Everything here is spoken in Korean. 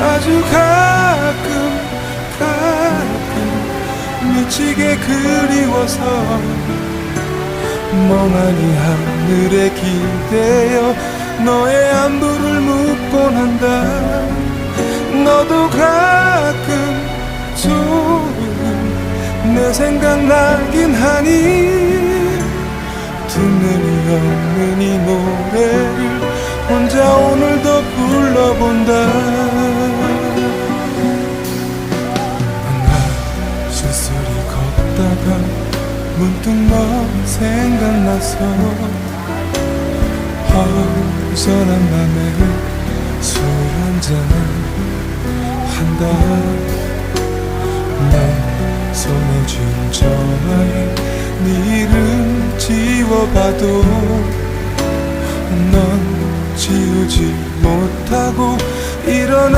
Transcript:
아주 가끔 가끔 미치게 그리워서 멍하니 하늘에 기대어 너의 안부를 묻곤 한다. 너도 가끔 조금 내 생각나긴 하니 듣는 이 없는 이 노래를 문득 너 생각나서 허전한 맘에 술 한잔 한다. 내 손에 쥔 전화에 네 이름 지워봐도 넌 지우지 일어나